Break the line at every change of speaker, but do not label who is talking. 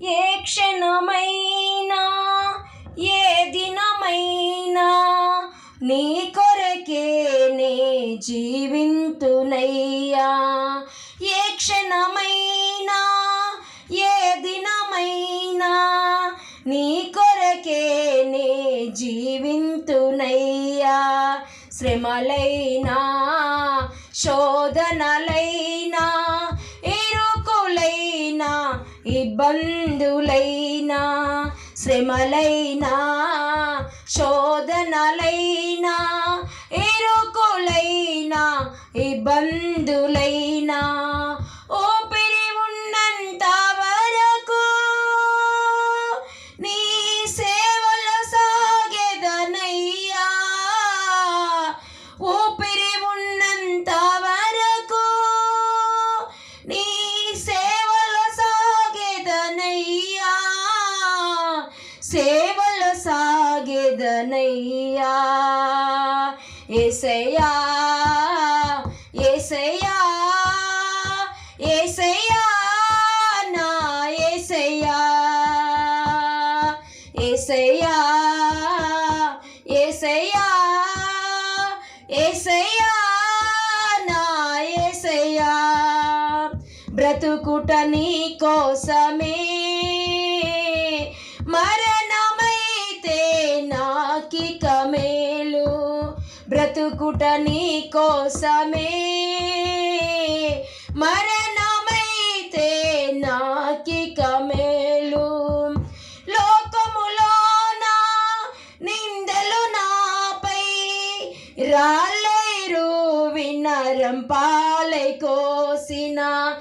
ఏ క్షణమైనా ఏ దినమైనా నీ కొరకే నే జీవింతునయ్యా. ఏ క్షణమైనా ఏ దినమైనా నీ కొరకే నే జీవింతునయ్యా. శ్రమలైనా శోధనలైనా ఇబ్బందులైనా శ్రమలైనా శోధనలైనా సేవలు సాగేదనయ్యా. ఏసయ్యా ఏసయ్యా ఏసయ్యా నా ఏసయ్యా. ఏసయ్యా ఏసయ్యా ఏసయ్యా నా ఏసయ్యా. బ్రతుకుట నీ కోసమే మరే బ్రతుకుట నీ కోసమే. మరణమైతే నాకిక మేలు లోకములోన నిందలు నాపై రాలేరు వినరం పాలై కోసిన